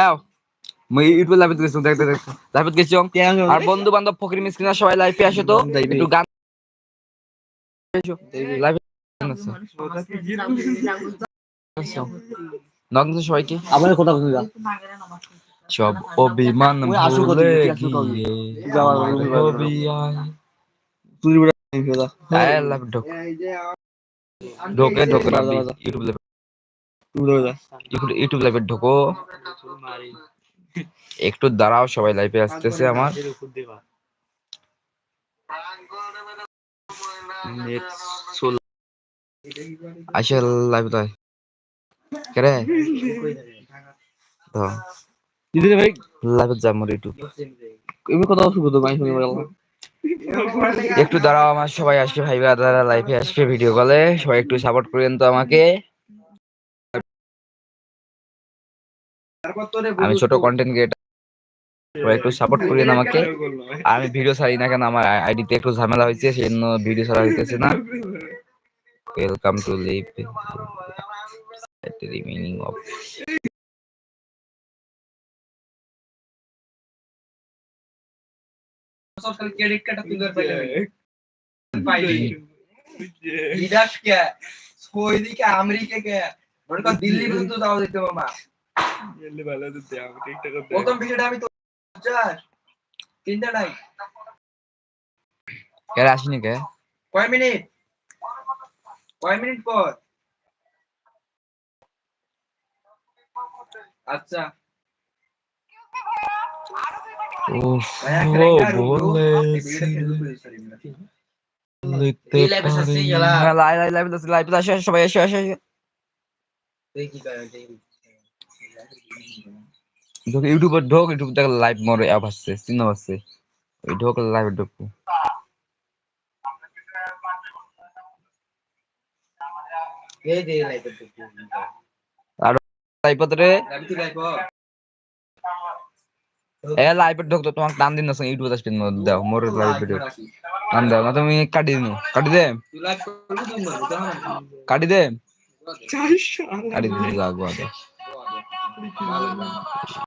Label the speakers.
Speaker 1: এও মই ইউটিউবে লাইভে গেছি দেখতে দেখতে। লাইভে গেছি আর বন্ধু বান্ধব ফকির মিসকিনা সবাই লাইভে আসে তো। একটু গান লাইভে নগ্ন সবাইকে।
Speaker 2: আমার কথা
Speaker 1: সব অভিমান ভুলে গিয়ে ঢোক। ঢোকে। ইউটিউব ইউটিউব- লাইভে ঢোকো। একটু দাঁড়াও সবাই লাইভে আসতেছে আমার। নেট লাইভ তাই কেরে
Speaker 2: দিদি ভাই।
Speaker 1: লাইভে যা মোর ইউটিউব
Speaker 2: এমনি কথা শুনে
Speaker 1: একটু দাঁড়াও আমার সবাই আসবে ভাই দাদা লাইভে আসবে ভিডিও কলে সবাই একটু সাপোর্ট করেন তো আমাকে। আমি ছোট কন্টেন্ট ক্রিয়েটার একটু সাপোর্ট করেন আমাকে। আমি ভিডিও ছাড়ি না কেন? আমার আইডিতে একটু ঝামেলা হয়েছে সেই জন্য ভিডিও ছাড়া হইতেছে না। Welcome to live remaining of
Speaker 3: credit কার্ডটা তুলে পাইলি বিদেশ কে ওইদিকে আমেরিকা কে। দিল্লি পর্যন্ত যাওয়া যেতে মামা। প্রথম ভিডিওটা আমি তো চার তিনটা নাই।
Speaker 1: কে আসিনি কে?
Speaker 3: কয় মিনিট? কয় মিনিট পর? আচ্ছা।
Speaker 1: উফ ও বলে
Speaker 3: ফেসবুকে পারি না।
Speaker 1: লিখতে পারি
Speaker 3: আসছি, গেলা।
Speaker 1: লাইভ লাইভ লাইভ লাইভ আসে আসে, সবাই আসে আসে আসে। ঢোক ইউটিউবে ঢোক ইউটিউব থেকে লাইভ মোর অ্যাপ আসছে চিহ্ন আসছে। ওই ঢোক লাইভ ঢোকবো। এ লাইভ ঢোক তো টান দিন না ইউটিউবে আসবে দাও মোর লাইভ ভিডিও টান দাও না তুমি কাটি দিন কাটি দে। কাটি দে। কাটি দিন Bye.